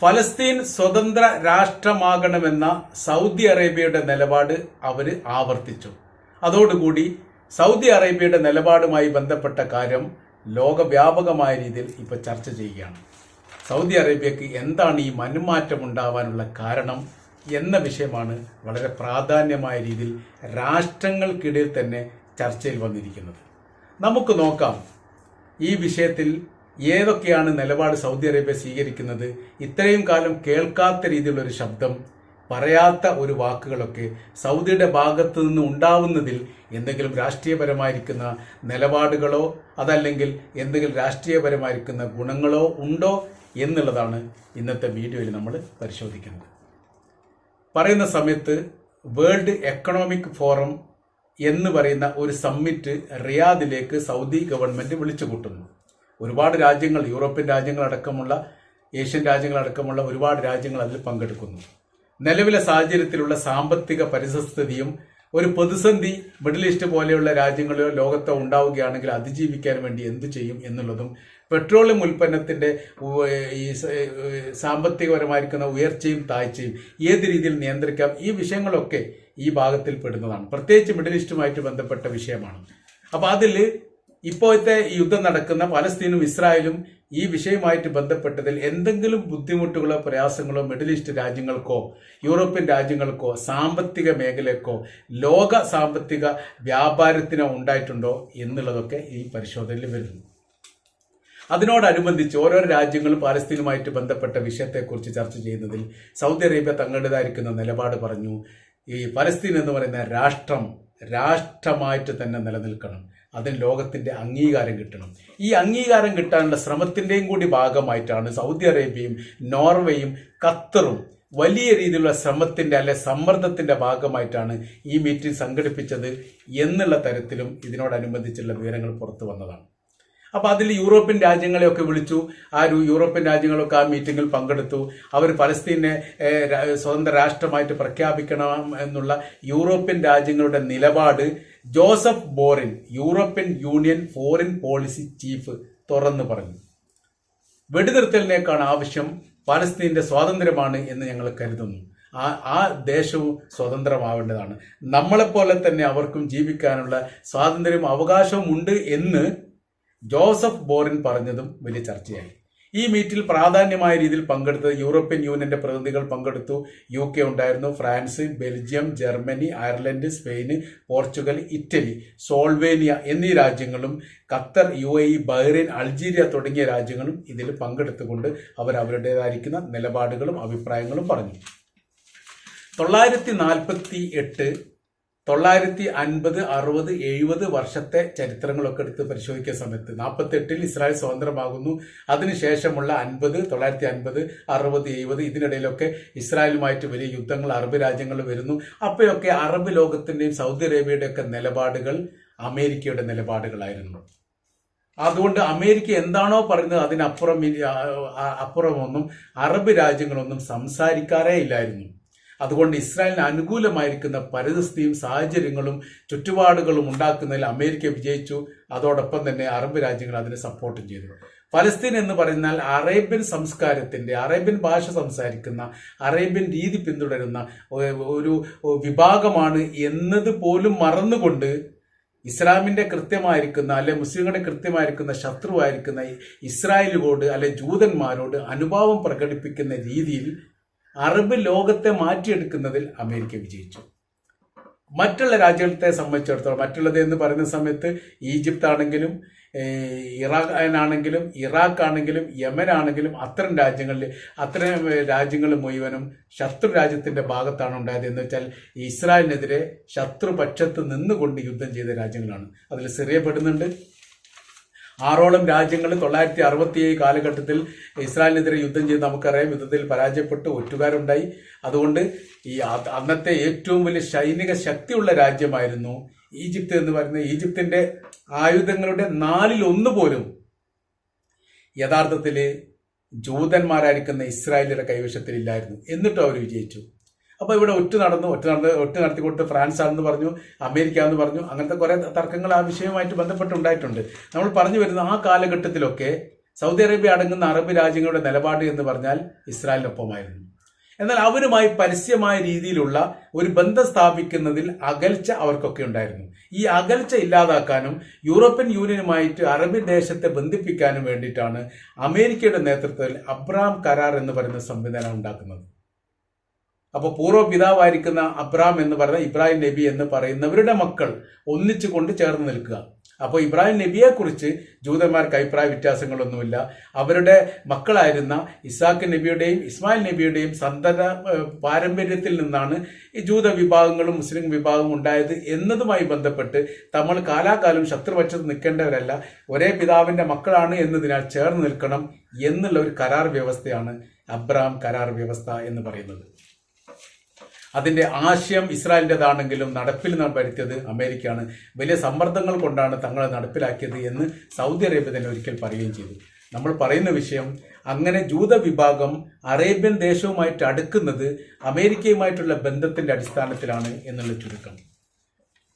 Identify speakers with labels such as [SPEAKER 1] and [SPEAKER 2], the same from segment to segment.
[SPEAKER 1] ഫലസ്തീൻ സ്വതന്ത്ര രാഷ്ട്രമാകണമെന്ന സൗദി അറേബ്യയുടെ നിലപാട് അവർ ആവർത്തിച്ചു. അതോടുകൂടി സൗദി അറേബ്യയുടെ നിലപാടുമായി ബന്ധപ്പെട്ട കാര്യം ലോകവ്യാപകമായ രീതിയിൽ ഇപ്പോൾ ചർച്ച ചെയ്യുകയാണ്. സൗദി അറേബ്യക്ക് എന്താണ് ഈ മനുമാറ്റം ഉണ്ടാവാനുള്ള കാരണം എന്ന വിഷയമാണ് വളരെ പ്രാധാന്യമായ രീതിയിൽ രാഷ്ട്രങ്ങൾക്കിടയിൽ തന്നെ ചർച്ചയിൽ വന്നിരിക്കുന്നത്. നമുക്ക് നോക്കാം. ഈ വിഷയത്തിൽ ഏതൊക്കെയാണ് നിലപാട് സൗദി അറേബ്യ സ്വീകരിക്കുന്നത്? ഇത്രയും കാലം കേൾക്കാത്ത രീതിയിലുള്ള ഒരു ശബ്ദം പറയാത്ത ഒരു വാക്കുകളൊക്കെ സൗദിയുടെ ഭാഗത്ത് നിന്ന് ഉണ്ടാവുന്നതിൽ എന്തെങ്കിലും രാഷ്ട്രീയപരമായിരിക്കുന്ന നിലപാടുകളോ അതല്ലെങ്കിൽ എന്തെങ്കിലും രാഷ്ട്രീയപരമായിരിക്കുന്ന ഗുണങ്ങളോ ഉണ്ടോ എന്നുള്ളതാണ് ഇന്നത്തെ വീഡിയോയിൽ നമ്മൾ പരിശോധിക്കുന്നത്. പറയുന്ന സമയത്ത് വേൾഡ് എക്കണോമിക് ഫോറം എന്ന് പറയുന്ന ഒരു സമ്മിറ്റ് റിയാദിലേക്ക് സൗദി ഗവൺമെന്റ് വിളിച്ചു കൂട്ടുന്നു ഒരുപാട് രാജ്യങ്ങൾ യൂറോപ്യൻ രാജ്യങ്ങളടക്കമുള്ള ഏഷ്യൻ രാജ്യങ്ങളടക്കമുള്ള ഒരുപാട് രാജ്യങ്ങൾ അതിൽ പങ്കെടുക്കുന്നു. നിലവിലെ സാഹചര്യത്തിലുള്ള സാമ്പത്തിക പരിസ്ഥിതിയും ഒരു പ്രതിസന്ധി മിഡിൽ ഈസ്റ്റ് പോലെയുള്ള രാജ്യങ്ങളിലോ ലോകത്തോ ഉണ്ടാവുകയാണെങ്കിൽ അതിജീവിക്കാൻ വേണ്ടി എന്ത് ചെയ്യും എന്നുള്ളതും പെട്രോളിയം ഉൽപ്പന്നത്തിന്റെ ഈ സാമ്പത്തികപരമായിരിക്കുന്ന ഉയർച്ചയും താഴ്ചയും ഏത് രീതിയിൽ നിയന്ത്രിക്കാം ഈ വിഷയങ്ങളൊക്കെ ഈ ഭാഗത്തിൽ പെടുന്നതാണ്. പ്രത്യേകിച്ച് മിഡിൽ ഈസ്റ്റുമായിട്ട് ബന്ധപ്പെട്ട വിഷയമാണ്. അപ്പോൾ അതിൽ ഇപ്പോഴത്തെ യുദ്ധം നടക്കുന്ന പലസ്തീനും ഇസ്രായേലും ഈ വിഷയമായിട്ട് ബന്ധപ്പെട്ടതിൽ എന്തെങ്കിലും ബുദ്ധിമുട്ടുകളോ പ്രയാസങ്ങളോ മിഡിൽ ഈസ്റ്റ് രാജ്യങ്ങൾക്കോ യൂറോപ്യൻ രാജ്യങ്ങൾക്കോ സാമ്പത്തിക മേഖലക്കോ ലോക സാമ്പത്തിക വ്യാപാരത്തിനോ ഉണ്ടായിട്ടുണ്ടോ എന്നുള്ളതൊക്കെ ഈ പരിശോധനയിൽ വരുന്നു. അതിനോടനുബന്ധിച്ച് ഓരോ രാജ്യങ്ങളും പാലസ്തീനുമായിട്ട് ബന്ധപ്പെട്ട വിഷയത്തെക്കുറിച്ച് ചർച്ച ചെയ്യുന്നതിൽ സൗദി അറേബ്യ തങ്ങളുടേതായിരിക്കുന്ന നിലപാട് പറഞ്ഞു. ഈ പലസ്തീൻ എന്ന് പറയുന്ന രാഷ്ട്രം രാഷ്ട്രമായിട്ട് തന്നെ നിലനിൽക്കണം. അതിന് ലോകത്തിന്റെ അംഗീകാരം കിട്ടണം. ഈ അംഗീകാരം കിട്ടാനുള്ള ശ്രമത്തിന്റെയും കൂടി ഭാഗമായിട്ടാണ് സൗദി അറേബ്യയും നോർവേയും ഖത്തറും വലിയ രീതിയിലുള്ള ശ്രമത്തിന്റെ അല്ലെ സമ്മർദ്ദത്തിന്റെ ഭാഗമായിട്ടാണ് ഈ മീറ്റിംഗ് സംഘടിപ്പിച്ചത് എന്നുള്ള തരത്തിലും ഇതിനോടനുബന്ധിച്ചുള്ള വിവരങ്ങൾ പുറത്തു വന്നതാണ്. അപ്പൊ അതിൽ യൂറോപ്യൻ രാജ്യങ്ങളെയൊക്കെ വിളിച്ചു. ആ യൂറോപ്യൻ രാജ്യങ്ങളൊക്കെ ആ മീറ്റിംഗിൽ പങ്കെടുത്തു. അവർ പലസ്തീനെ സ്വതന്ത്ര രാഷ്ട്രമായിട്ട് പ്രഖ്യാപിക്കണം എന്നുള്ള യൂറോപ്യൻ രാജ്യങ്ങളുടെ നിലപാട് Joseph Borrell European union foreign policy chief തുറന്നു പറഞ്ഞു. വെടിനിർത്തലിനേക്കാണ് ആവശ്യം പലസ്തീന്റെ സ്വാതന്ത്ര്യമാണ് എന്ന് ഞങ്ങൾ കരുതുന്നു. ആ ആ ദേശവും സ്വതന്ത്രമാവേണ്ടതാണ്. നമ്മളെപ്പോലെ തന്നെ അവർക്കും ജീവിക്കാനുള്ള സ്വാതന്ത്ര്യവും അവകാശവും ഉണ്ട് എന്ന് ജോസഫ് ബോറിൻ പറഞ്ഞതും വലിയ ചർച്ചയായി. ഈ മീറ്റിൽ പ്രാധാന്യമായ രീതിയിൽ പങ്കെടുത്തത് യൂറോപ്യൻ യൂണിയന്റെ പ്രതിനിധികൾ പങ്കെടുത്തു. യു കെ ഉണ്ടായിരുന്നു France Belgium Germany Ireland Spain Portugal Italy Slovenia എന്നീ രാജ്യങ്ങളും Qatar U A E Bahrain Algeria തുടങ്ങിയ രാജ്യങ്ങളും ഇതിൽ പങ്കെടുത്തുകൊണ്ട് അവർ അവരുടേതായിരിക്കുന്ന നിലപാടുകളും അഭിപ്രായങ്ങളും പറഞ്ഞു. തൊള്ളായിരത്തി നാൽപ്പത്തി എട്ട് തൊള്ളായിരത്തി അൻപത് അറുപത് എഴുപത് വർഷത്തെ ചരിത്രങ്ങളൊക്കെ എടുത്ത് പരിശോധിക്കുന്ന സമയത്ത് നാൽപ്പത്തി എട്ടിൽ ഇസ്രായേൽ സ്വതന്ത്രമാകുന്നു. അതിനുശേഷമുള്ള അൻപത് തൊള്ളായിരത്തി അൻപത് അറുപത് എഴുപത് ഇതിനിടയിലൊക്കെ ഇസ്രായേലുമായിട്ട് വലിയ യുദ്ധങ്ങൾ അറബ് രാജ്യങ്ങൾ വരുന്നു. അപ്പോഴൊക്കെ അറബ് ലോകത്തിന്റെയും സൗദി അറേബ്യയുടെയൊക്കെ നിലപാടുകൾ അമേരിക്കയുടെ നിലപാടുകളായിരുന്നു. അതുകൊണ്ട് അമേരിക്ക എന്താണോ പറയുന്നത് അതിനപ്പുറം അപ്പുറമൊന്നും അറബ് രാജ്യങ്ങളൊന്നും സംസാരിക്കാറേ ഇല്ലായിരുന്നു. അതുകൊണ്ട് ഇസ്രായേലിന് അനുകൂലമായിരിക്കുന്ന പരിതസ്ഥിതിയും സാഹചര്യങ്ങളും ചുറ്റുപാടുകളും ഉണ്ടാക്കുന്നതിൽ അമേരിക്ക വിജയിച്ചു. അതോടൊപ്പം തന്നെ അറബ് രാജ്യങ്ങൾ അതിനെ സപ്പോർട്ടും ചെയ്തു. ഫലസ്തീൻ എന്ന് പറഞ്ഞാൽ അറേബ്യൻ സംസ്കാരത്തിന്റെ അറേബ്യൻ ഭാഷ സംസാരിക്കുന്ന അറേബ്യൻ രീതി പിന്തുടരുന്ന ഒരു വിഭാഗമാണ് എന്നത് പോലും മറന്നുകൊണ്ട് ഇസ്ലാമിന്റെ കൃത്യമായിരിക്കുന്ന അല്ലെ മുസ്ലിങ്ങളുടെ കൃത്യമായിരിക്കുന്ന ശത്രുവായിരിക്കുന്ന ഇസ്രായേലിനോട് അല്ലെ ജൂതന്മാരോട് അനുഭാവം പ്രകടിപ്പിക്കുന്ന രീതിയിൽ അറബ് ലോകത്തെ മാറ്റിയെടുക്കുന്നതിൽ അമേരിക്ക വിജയിച്ചു. മറ്റുള്ള രാജ്യത്തെ സംബന്ധിച്ചിടത്തോളം മറ്റുള്ളത് എന്ന് പറയുന്ന സമയത്ത് ഈജിപ്ത് ആണെങ്കിലും ഇറാഖാനാണെങ്കിലും ഇറാഖ് ആണെങ്കിലും യമൻ ആണെങ്കിലും അത്തരം രാജ്യങ്ങളിൽ അത്തരം രാജ്യങ്ങൾ മുഴുവനും ശത്രു രാജ്യത്തിന്റെ ഭാഗത്താണ് ഉണ്ടായത്. എന്ന് വെച്ചാൽ ഇസ്രായേലിനെതിരെ ശത്രുപക്ഷത്ത് നിന്നുകൊണ്ട് യുദ്ധം ചെയ്ത രാജ്യങ്ങളാണ്. അതിൽ സിറിയ പെടുന്നുണ്ട് ആറോളം രാജ്യങ്ങൾ തൊള്ളായിരത്തി അറുപത്തിയേഴ് കാലഘട്ടത്തിൽ ഇസ്രായേലിനെതിരെ യുദ്ധം ചെയ്ത് നമുക്കറിയാം യുദ്ധത്തിൽ പരാജയപ്പെട്ട് ഒറ്റുകാരുണ്ടായി. അതുകൊണ്ട് ഈ അന്നത്തെ ഏറ്റവും വലിയ സൈനിക ശക്തിയുള്ള രാജ്യമായിരുന്നു ഈജിപ്ത് എന്ന് പറയുന്നത്. ഈജിപ്തിന്റെ ആയുധങ്ങളുടെ നാലിൽ ഒന്ന് പോലും യഥാർത്ഥത്തിൽ ജൂതന്മാരായിരിക്കുന്ന ഇസ്രായേലിയുടെ കൈവശത്തിലില്ലായിരുന്നു. എന്നിട്ടും അവർ വിജയിച്ചു. അപ്പോൾ ഇവിടെ ഒറ്റ നടന്നു ഒറ്റ നടന്ന് ഒറ്റ നടത്തിക്കൊണ്ട് ഫ്രാൻസ് ആണെന്ന് പറഞ്ഞു അമേരിക്ക എന്ന് പറഞ്ഞു അങ്ങനത്തെ കുറേ തർക്കങ്ങൾ ആ വിഷയവുമായിട്ട് ബന്ധപ്പെട്ടുണ്ടായിട്ടുണ്ട്. നമ്മൾ പറഞ്ഞു വരുന്ന ആ കാലഘട്ടത്തിലൊക്കെ സൗദി അറേബ്യ അടങ്ങുന്ന അറബ് രാജ്യങ്ങളുടെ നിലപാട് എന്ന് പറഞ്ഞാൽ ഇസ്രായേലിനൊപ്പമായിരുന്നു. എന്നാൽ അവരുമായി പരസ്യമായ രീതിയിലുള്ള ഒരു ബന്ധം സ്ഥാപിക്കുന്നതിൽ അകൽച്ച അവർക്കൊക്കെ ഉണ്ടായിരുന്നു. ഈ അകൽച്ച ഇല്ലാതാക്കാനും യൂറോപ്യൻ യൂണിയനുമായിട്ട് അറബ് ദേശത്തെ ബന്ധിപ്പിക്കാനും വേണ്ടിയിട്ടാണ് അമേരിക്കയുടെ നേതൃത്വത്തിൽ അബ്രാം കരാർ എന്ന് പറയുന്ന സംവിധാനം ഉണ്ടാക്കുന്നത്. അപ്പോൾ പൂർവ പിതാവായിരിക്കുന്ന അബ്രാം എന്ന് പറയുന്ന ഇബ്രാഹിം നബി എന്ന് പറയുന്നവരുടെ മക്കൾ ഒന്നിച്ചു കൊണ്ട് ചേർന്ന് നിൽക്കുക. അപ്പോൾ ഇബ്രാഹിം നബിയെക്കുറിച്ച് ജൂതന്മാർക്ക് അഭിപ്രായ വ്യത്യാസങ്ങളൊന്നുമില്ല. അവരുടെ മക്കളായിരുന്ന ഇസാഖ് നബിയുടെയും ഇസ്മായിൽ നബിയുടെയും സന്തത പാരമ്പര്യത്തിൽ നിന്നാണ് ഈ ജൂത വിഭാഗങ്ങളും മുസ്ലിം വിഭാഗവും ഉണ്ടായത് എന്നതുമായി ബന്ധപ്പെട്ട് നമ്മൾ കാലാകാലം ശത്രുപക്ഷത്ത് നിൽക്കേണ്ടവരല്ല. ഒരേ പിതാവിന്റെ മക്കളാണ് എന്നതിനാൽ ചേർന്ന് നിൽക്കണം എന്നുള്ള ഒരു കരാർ വ്യവസ്ഥയാണ് അബ്രാം കരാർ വ്യവസ്ഥ എന്ന് പറയുന്നത്. അതിന്റെ ആശയം ഇസ്രായേലിന്റെതാണെങ്കിലും നടപ്പിൽ വരുത്തിയത് അമേരിക്കയാണ്. വലിയ സമ്മർദ്ദങ്ങൾ കൊണ്ടാണ് തങ്ങളെ നടപ്പിലാക്കിയത് എന്ന് സൗദി അറേബ്യ തന്നെ ഒരിക്കൽ പറയുകയും ചെയ്തു. നമ്മൾ പറയുന്ന വിഷയം അങ്ങനെ ജൂത വിഭാഗം അറേബ്യൻ ദേശവുമായിട്ട് അടുക്കുന്നത് അമേരിക്കയുമായിട്ടുള്ള ബന്ധത്തിന്റെ അടിസ്ഥാനത്തിലാണ് എന്നുള്ള ചുരുക്കം.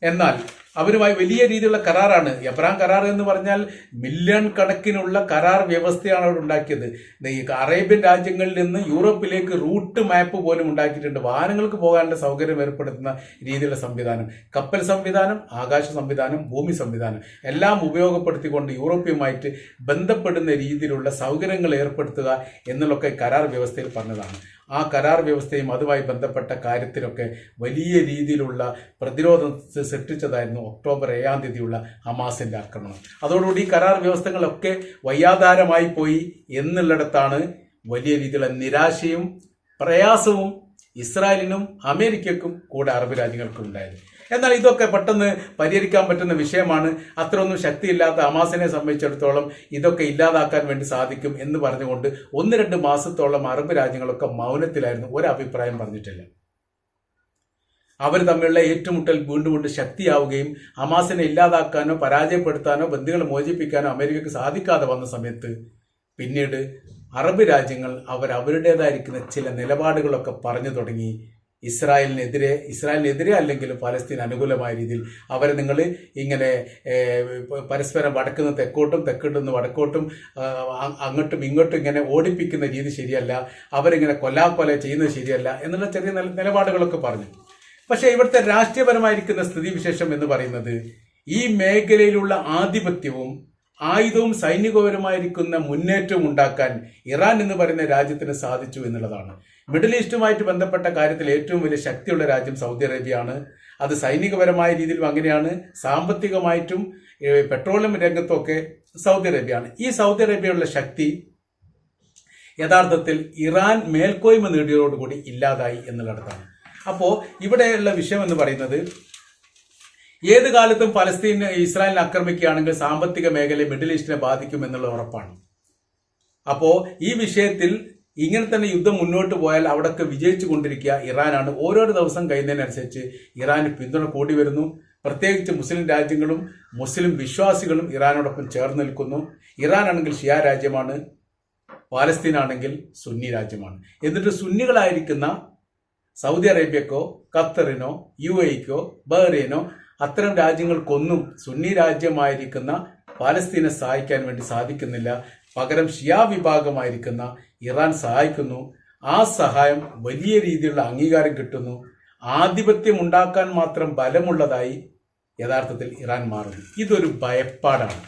[SPEAKER 1] എന്നാൽ അവരുമായി വലിയ രീതിയിലുള്ള കരാറാണ്. എബ്രാം കരാർ എന്ന് പറഞ്ഞാൽ മില്യൺ കണക്കിനുള്ള കരാർ വ്യവസ്ഥയാണ് അവർ ഉണ്ടാക്കിയത്. അറേബ്യൻ രാജ്യങ്ങളിൽ നിന്ന് യൂറോപ്പിലേക്ക് റൂട്ട് മാപ്പ് പോലും ഉണ്ടാക്കിയിട്ടുണ്ട്. വാഹനങ്ങൾക്ക് പോകാനുള്ള സൗകര്യം ഏർപ്പെടുത്തുന്ന രീതിയിലുള്ള സംവിധാനം. കപ്പൽ സംവിധാനം ആകാശ സംവിധാനം ഭൂമി സംവിധാനം എല്ലാം ഉപയോഗപ്പെടുത്തിക്കൊണ്ട് യൂറോപ്യവുമായിട്ട് ബന്ധപ്പെടുന്ന രീതിയിലുള്ള സൗകര്യങ്ങൾ ഏർപ്പെടുത്തുക എന്നുള്ളൊക്കെ കരാർ വ്യവസ്ഥയിൽ പറഞ്ഞതാണ്. ആ കരാർ വ്യവസ്ഥയും അതുമായി ബന്ധപ്പെട്ട കാര്യത്തിലൊക്കെ വലിയ രീതിയിലുള്ള പ്രതിരോധം സൃഷ്ടിച്ചതായിരുന്നു ഒക്ടോബർ ഏഴാം തീയതിയുള്ള ഹമാസിന്റെ ആക്രമണം. അതോടുകൂടി കരാർ വ്യവസ്ഥകളൊക്കെ വയ്യാധാരമായി പോയി എന്നുള്ളിടത്താണ് വലിയ രീതിയിലുള്ള നിരാശയും പ്രയാസവും ഇസ്രായേലിനും അമേരിക്കക്കും കൂടെ അറബ് രാജ്യങ്ങൾക്കും ഉണ്ടായത്. എന്നാൽ ഇതൊക്കെ പെട്ടെന്ന് പരിഹരിക്കാൻ പറ്റുന്ന വിഷയമാണ്. അത്രയൊന്നും ശക്തിയില്ലാത്ത ഹമാസിനെ സംബന്ധിച്ചിടത്തോളം ഇതൊക്കെ ഇല്ലാതാക്കാൻ വേണ്ടി സാധിക്കും എന്ന് പറഞ്ഞുകൊണ്ട് ഒന്ന് രണ്ട് മാസത്തോളം അറബ് രാജ്യങ്ങളൊക്കെ മൗനത്തിലായിരുന്നു. ഒരു അഭിപ്രായം പറഞ്ഞിട്ടില്ല. അവർ തമ്മിലുള്ള ഏറ്റുമുട്ടൽ വീണ്ടും കൊണ്ട് ശക്തിയാവുകയും ഹമാസിനെ ഇല്ലാതാക്കാനോ പരാജയപ്പെടുത്താനോ ബന്ധുക്കളെ മോചിപ്പിക്കാനോ അമേരിക്കക്ക് സാധിക്കാതെ വന്ന സമയത്ത് പിന്നീട് അറബ് രാജ്യങ്ങൾ അവർ അവരുടേതായിരിക്കുന്ന ചില നിലപാടുകളൊക്കെ പറഞ്ഞു തുടങ്ങി. ഇസ്രായേലിനെതിരെ ഇസ്രായേലിനെതിരെ അല്ലെങ്കിൽ പലസ്തീൻ അനുകൂലമായ രീതിയിൽ അവരെ നിങ്ങൾ ഇങ്ങനെ പരസ്പരം വടക്കുന്ന തെക്കോട്ടും തെക്കോട്ടും വടക്കോട്ടും അങ്ങോട്ടും ഇങ്ങോട്ടും ഇങ്ങനെ ഓടിപ്പിക്കുന്ന രീതി ശരിയല്ല. അവരിങ്ങനെ കൊല്ലാക്കൊല ചെയ്യുന്നത് ശരിയല്ല എന്നുള്ള ചെറിയ നിലപാടുകളൊക്കെ പറഞ്ഞു. പക്ഷേ ഇവിടുത്തെ രാഷ്ട്രീയപരമായിരിക്കുന്ന സ്ഥിതിവിശേഷം എന്ന് പറയുന്നത് ഈ മേഖലയിലുള്ള ആധിപത്യവും ആയുധവും സൈനികപരമായിരിക്കുന്ന മുന്നേറ്റവും ഉണ്ടാക്കാൻ ഇറാൻ എന്ന് പറയുന്ന രാജ്യത്തിന് സാധിച്ചു എന്നുള്ളതാണ്. മിഡിൽ ഈസ്റ്റുമായിട്ട് ബന്ധപ്പെട്ട കാര്യത്തിൽ ഏറ്റവും വലിയ ശക്തിയുള്ള രാജ്യം സൗദി അറേബ്യയാണ്. അത് സൈനികപരമായ രീതിയിലും അങ്ങനെയാണ്. സാമ്പത്തികമായിട്ടും പെട്രോളിയം രംഗത്തൊക്കെ സൗദി അറേബ്യയാണ്. ഈ സൗദി അറേബ്യയുള്ള ശക്തി യഥാർത്ഥത്തിൽ ഇറാൻ മേൽക്കോയ്മ നേടിയതോടുകൂടി ഇല്ലാതായി എന്നുള്ളിടത്താണ് അപ്പോൾ ഇവിടെയുള്ള വിഷയം എന്ന് പറയുന്നത് ഏത് കാലത്തും പലസ്തീൻ ഇസ്രായേലിനെ ആക്രമിക്കുകയാണെങ്കിൽ സാമ്പത്തിക മേഖല മിഡിൽ ഈസ്റ്റിനെ ബാധിക്കും എന്നുള്ള ഉറപ്പാണ്. അപ്പോ ഈ വിഷയത്തിൽ ഇങ്ങനെ തന്നെ യുദ്ധം മുന്നോട്ട് പോയാൽ അവിടൊക്കെ വിജയിച്ചു കൊണ്ടിരിക്കുക ഇറാനാണ്. ഓരോ ദിവസം കഴിയുന്നതിനനുസരിച്ച് ഇറാന് പിന്തുണ കൂടി വരുന്നു. പ്രത്യേകിച്ച് മുസ്ലിം രാജ്യങ്ങളും മുസ്ലിം വിശ്വാസികളും ഇറാനോടൊപ്പം ചേർന്ന് നിൽക്കുന്നു. ഇറാൻ ആണെങ്കിൽ ഷിയ രാജ്യമാണ് പാലസ്തീൻ ആണെങ്കിൽ സുന്നി രാജ്യമാണ്. എന്നിട്ട് സുന്നികളായിരിക്കുന്ന സൗദി അറേബ്യക്കോ ഖത്തറിനോ യു എക്കോ ബഹ്റൈനോ അത്തരം രാജ്യങ്ങൾക്കൊന്നും സുന്നി രാജ്യമായിരിക്കുന്ന പാലസ്തീനെ സഹായിക്കാൻ വേണ്ടി സാധിക്കുന്നില്ല. പകരം ഷിയാ വിഭാഗമായിരിക്കുന്ന ഇറാൻ സഹായിക്കുന്നു. ആ സഹായം വലിയ രീതിയിലുള്ള അംഗീകാരം കിട്ടുന്നു. ആധിപത്യം ഉണ്ടാക്കാൻ മാത്രം ബലമുള്ളതായി യഥാർത്ഥത്തിൽ ഇറാൻ മാറുന്നു. ഇതൊരു ഭയപ്പാടാണ്.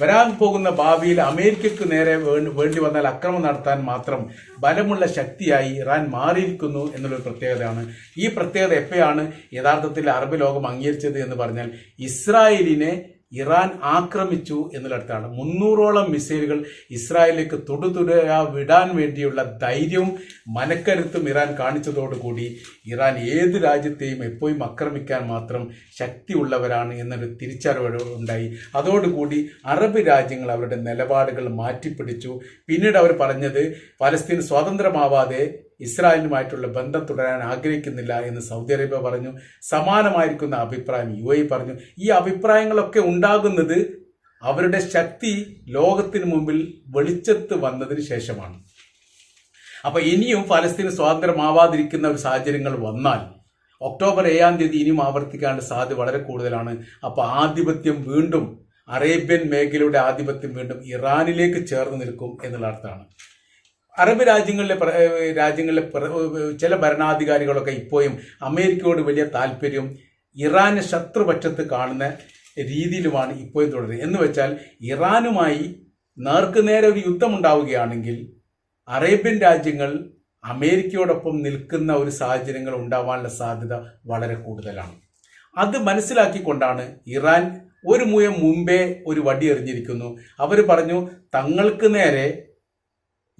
[SPEAKER 1] വരാൻ പോകുന്ന ഭാവിയിൽ അമേരിക്കയ്ക്ക് നേരെ വേണ്ടി വന്നാൽ അക്രമം നടത്താൻ മാത്രം ബലമുള്ള ശക്തിയായി ഇറാൻ മാറിയിരിക്കുന്നു എന്നുള്ളൊരു പ്രത്യേകതയാണ്. ഈ പ്രത്യേകത എപ്പോഴാണ് യഥാർത്ഥത്തിൽ അറബ് ലോകം അംഗീകരിച്ചത് എന്ന് പറഞ്ഞാൽ ഇസ്രായേലിനെ ഇറാൻ ആക്രമിച്ചു എന്നുള്ളിടത്താണ് മുന്നൂറോളം മിസൈലുകൾ ഇസ്രായേലിലേക്ക് തൊടുതുടയാ വിടാൻ വേണ്ടിയുള്ള ധൈര്യവും മനക്കരുത്തും ഇറാൻ കാണിച്ചതോടുകൂടി ഇറാൻ ഏത് രാജ്യത്തെയും എപ്പോഴും ആക്രമിക്കാൻ മാത്രം ശക്തിയുള്ളവരാണ് എന്നൊരു തിരിച്ചറിവ് ഉണ്ടായി. അതോടുകൂടി അറബ് രാജ്യങ്ങൾ അവരുടെ നിലപാടുകൾ മാറ്റിപ്പിടിച്ചു. പിന്നീട് അവർ പറഞ്ഞത് പലസ്തീൻ സ്വതന്ത്രമാവാതെ ഇസ്രായേലുമായിട്ടുള്ള ബന്ധം തുടരാൻ ആഗ്രഹിക്കുന്നില്ല എന്ന് സൗദി അറേബ്യ പറഞ്ഞു. സമാനമായിരിക്കുന്ന അഭിപ്രായം യു എ പറഞ്ഞു. ഈ അഭിപ്രായങ്ങളൊക്കെ ഉണ്ടാകുന്നത് അവരുടെ ശക്തി ലോകത്തിന് മുമ്പിൽ വെളിച്ചത്ത് വന്നതിന് ശേഷമാണ്. അപ്പൊ ഇനിയും ഫലസ്തീന് സ്വാതന്ത്ര്യമാവാതിരിക്കുന്ന ഒരു സാഹചര്യങ്ങൾ വന്നാൽ ഒക്ടോബർ ഏഴാം തീയതി ഇനിയും ആവർത്തിക്കാനുള്ള സാധ്യത വളരെ കൂടുതലാണ്. അപ്പോൾ ആധിപത്യം വീണ്ടും അറേബ്യൻ മേഖലയുടെ ആധിപത്യം വീണ്ടും ഇറാനിലേക്ക് ചേർന്ന് നിൽക്കും എന്നുള്ള അർത്ഥമാണ്. അറബ് രാജ്യങ്ങളിലെ രാജ്യങ്ങളിലെ ചില ഭരണാധികാരികളൊക്കെ ഇപ്പോഴും അമേരിക്കയോട് വലിയ താല്പര്യം ഇറാനെ ശത്രുപക്ഷത്ത് കാണുന്ന രീതിയിലുമാണ് ഇപ്പോഴും തുടരുന്നത്. എന്ന് വെച്ചാൽ ഇറാനുമായി നേർക്കുനേരെ ഒരു യുദ്ധമുണ്ടാവുകയാണെങ്കിൽ അറേബ്യൻ രാജ്യങ്ങൾ അമേരിക്കയോടൊപ്പം നിൽക്കുന്ന ഒരു സാഹചര്യങ്ങൾ ഉണ്ടാവാനുള്ള സാധ്യത വളരെ കൂടുതലാണ്. അത് മനസ്സിലാക്കിക്കൊണ്ടാണ് ഇറാൻ ഒരു മുയം മുമ്പേ ഒരു വടി എറിഞ്ഞിരിക്കുന്നു. അവർ പറഞ്ഞു തങ്ങൾക്ക് നേരെ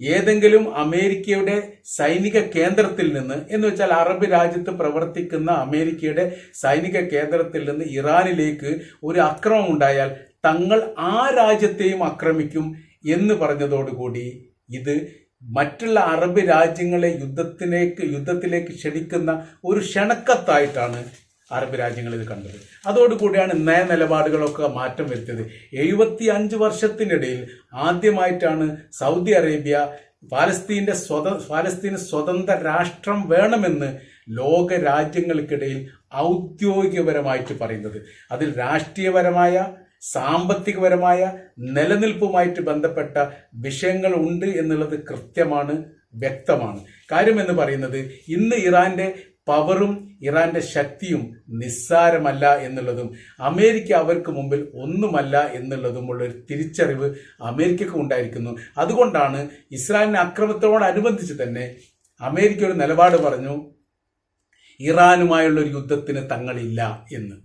[SPEAKER 1] ഏതെങ്കിലും അമേരിക്കയുടെ സൈനിക കേന്ദ്രത്തിൽ നിന്ന് എന്ന് വെച്ചാൽ അറബ് രാജ്യത്ത് പ്രവർത്തിക്കുന്ന അമേരിക്കയുടെ സൈനിക കേന്ദ്രത്തിൽ നിന്ന് ഇറാനിലേക്ക് ഒരു അക്രമം ഉണ്ടായാൽ തങ്ങൾ ആ രാജ്യത്തെയും ആക്രമിക്കും എന്ന് പറഞ്ഞതോടുകൂടി ഇത് മറ്റുള്ള അറബ് രാജ്യങ്ങളെ യുദ്ധത്തിലേക്ക് യുദ്ധത്തിലേക്ക് ക്ഷണിക്കുന്ന ഒരു ക്ഷണക്കത്തായിട്ടാണ് അറബ് രാജ്യങ്ങൾ ഇത് കണ്ടത്. അതോടുകൂടിയാണ് നയ നിലപാടുകളൊക്കെ മാറ്റം വരുത്തിയത്. എഴുപത്തി അഞ്ച് വർഷത്തിനിടയിൽ ആദ്യമായിട്ടാണ് സൗദി അറേബ്യ പാലസ്തീന്റെ സ്വത പാലസ്തീന് സ്വതന്ത്ര രാഷ്ട്രം വേണമെന്ന് ലോക രാജ്യങ്ങൾക്കിടയിൽ ഔദ്യോഗികപരമായിട്ട് പറയുന്നത്. അതിൽ രാഷ്ട്രീയപരമായ സാമ്പത്തികപരമായ നിലനിൽപ്പുമായിട്ട് ബന്ധപ്പെട്ട വിഷയങ്ങൾ ഉണ്ട് എന്നുള്ളത് കൃത്യമാണ് വ്യക്തമാണ്. കാര്യം എന്ന് പറയുന്നത് ഇന്ന് ഇറാന്റെ പവറും ഇറാന്റെ ശക്തിയും നിസ്സാരമല്ല എന്നുള്ളതും അമേരിക്ക അവർക്ക് മുമ്പിൽ ഒന്നുമല്ല എന്നുള്ളതുമുള്ള ഒരു തിരിച്ചറിവ് അമേരിക്കക്ക് ഉണ്ടായിരിക്കുന്നു. അതുകൊണ്ടാണ് ഇസ്രായേലിന്റെ അക്രമത്തോടനുബന്ധിച്ച് തന്നെ അമേരിക്ക ഒരു നിലപാട് പറഞ്ഞു ഇറാനുമായുള്ള ഒരു യുദ്ധത്തിന് തങ്ങളില്ല എന്ന്.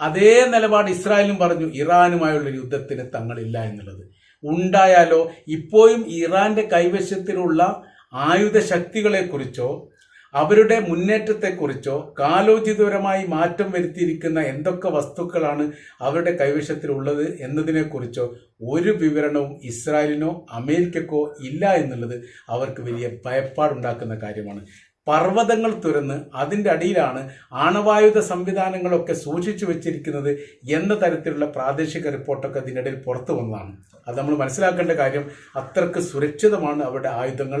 [SPEAKER 1] അതേ നിലപാട് ഇസ്രായേലും പറഞ്ഞു ഇറാനുമായുള്ള യുദ്ധത്തിന് തങ്ങളില്ല എന്നുള്ളത്. ഉണ്ടായാലോ ഇപ്പോഴും ഇറാന്റെ കൈവശത്തിലുള്ള ആയുധ ശക്തികളെക്കുറിച്ചോ അവരുടെ മുന്നേറ്റത്തെക്കുറിച്ചോ കാലോചിതപരമായി മാറ്റം വരുത്തിയിരിക്കുന്ന എന്തൊക്കെ വസ്തുക്കളാണ് അവരുടെ കൈവശത്തിലുള്ളത് എന്നതിനെക്കുറിച്ചോ ഒരു വിവരണവും ഇസ്രായേലിനോ അമേരിക്കക്കോ ഇല്ല എന്നുള്ളത് അവർക്ക് വലിയ ഭയപ്പാടുണ്ടാക്കുന്ന കാര്യമാണ്. പർവതങ്ങൾ തുരന്ന് അതിന്റെ അടിയിലാണ് ആണവായുധ സംവിധാനങ്ങളൊക്കെ സൂക്ഷിച്ചു വെച്ചിരിക്കുന്നത് എന്ന തരത്തിലുള്ള പ്രാദേശിക റിപ്പോർട്ടൊക്കെ അതിനിടയിൽ പുറത്തു വന്നതാണ്. അത് നമ്മൾ മനസ്സിലാക്കേണ്ട കാര്യം അത്രയ്ക്ക് സുരക്ഷിതമാണ് അവരുടെ ആയുധങ്ങൾ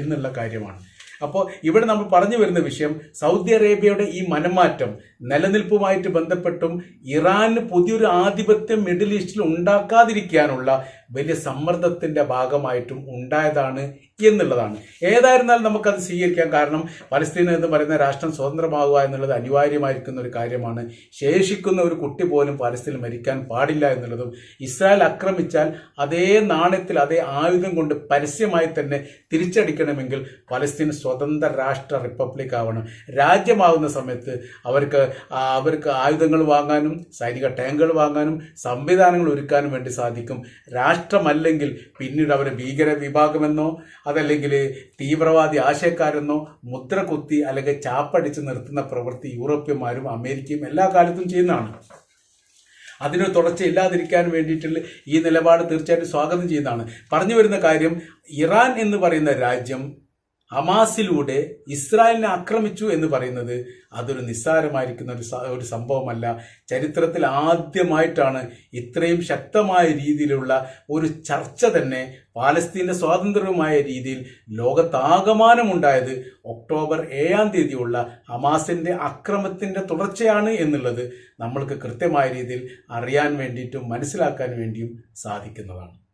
[SPEAKER 1] എന്നുള്ള കാര്യമാണ്. അപ്പോൾ ഇവിടെ നമ്മൾ പറഞ്ഞു വരുന്ന വിഷയം സൗദി അറേബ്യയുടെ ഈ മനമാറ്റം നിലനിൽപ്പുമായിട്ട് ബന്ധപ്പെട്ടും ഇറാന് പുതിയൊരു ആധിപത്യം മിഡിൽ ഈസ്റ്റിൽ ഉണ്ടാക്കാതിരിക്കാനുള്ള വലിയ സമ്മർദ്ദത്തിന്റെ ഭാഗമായിട്ടും ഉണ്ടായതാണ് എന്നുള്ളതാണ്. ഏതായിരുന്നാലും നമുക്കത് സ്വീകരിക്കാം. കാരണം പലസ്തീൻ എന്ന് പറയുന്ന രാഷ്ട്രം സ്വതന്ത്രമാകുക എന്നുള്ളത് അനിവാര്യമായിരിക്കുന്ന ഒരു കാര്യമാണ്. ശേഷിക്കുന്ന ഒരു കുട്ടി പോലും പലസ്തീൻ മരിക്കാൻ പാടില്ല എന്നുള്ളതും ഇസ്രായേൽ ആക്രമിച്ചാൽ അതേ നാണയത്തിൽ അതേ ആയുധം കൊണ്ട് പരസ്യമായി തന്നെ തിരിച്ചടിക്കണമെങ്കിൽ പലസ്തീൻ സ്വതന്ത്ര രാഷ്ട്ര റിപ്പബ്ലിക് ആവണം. രാജ്യമാകുന്ന സമയത്ത് അവർക്ക് അവർക്ക് ആയുധങ്ങൾ വാങ്ങാനും സൈനിക ടാങ്കുകൾ വാങ്ങാനും സംവിധാനങ്ങൾ ഒരുക്കാനും വേണ്ടി സാധിക്കും. രാഷ്ട്രമല്ലെങ്കിൽ പിന്നീട് അവരെ ഭീകര വിഭാഗമെന്നോ അതല്ലെങ്കിൽ തീവ്രവാദി ആശയക്കാരെന്നോ മുദ്ര കുത്തി അല്ലെങ്കിൽ ചാപ്പടിച്ച് നിർത്തുന്ന പ്രവൃത്തി യൂറോപ്യന്മാരും അമേരിക്കയും എല്ലാ കാലത്തും ചെയ്യുന്നതാണ്. അതിന് തുടർച്ചയില്ലാതിരിക്കാൻ വേണ്ടിയിട്ടുള്ള ഈ നിലപാട് തീർച്ചയായിട്ടും സ്വാഗതം ചെയ്യുന്നതാണ്. പറഞ്ഞു വരുന്ന കാര്യം ഇറാൻ എന്ന് പറയുന്ന രാജ്യം ഹമാസിലൂടെ ഇസ്രായേലിനെ ആക്രമിച്ചു എന്ന് പറയുന്നത് അതൊരു നിസ്സാരമായിരിക്കുന്ന ഒരു ഒരു സംഭവമല്ല. ചരിത്രത്തിൽ ആദ്യമായിട്ടാണ് ഇത്രയും ശക്തമായ രീതിയിലുള്ള ഒരു ചർച്ച തന്നെ പാലസ്തീന്റെ സ്വാതന്ത്ര്യവുമായ രീതിയിൽ ലോകത്താകമാനമുണ്ടായത് ഒക്ടോബർ ഏഴാം തീയതിയുള്ള ഹമാസിന്റെ അക്രമത്തിന്റെ തുടർച്ചയാണ് എന്നുള്ളത് നമ്മൾക്ക് കൃത്യമായ രീതിയിൽ അറിയാൻ വേണ്ടിയിട്ടും മനസ്സിലാക്കാൻ വേണ്ടിയും സാധിക്കുന്നതാണ്.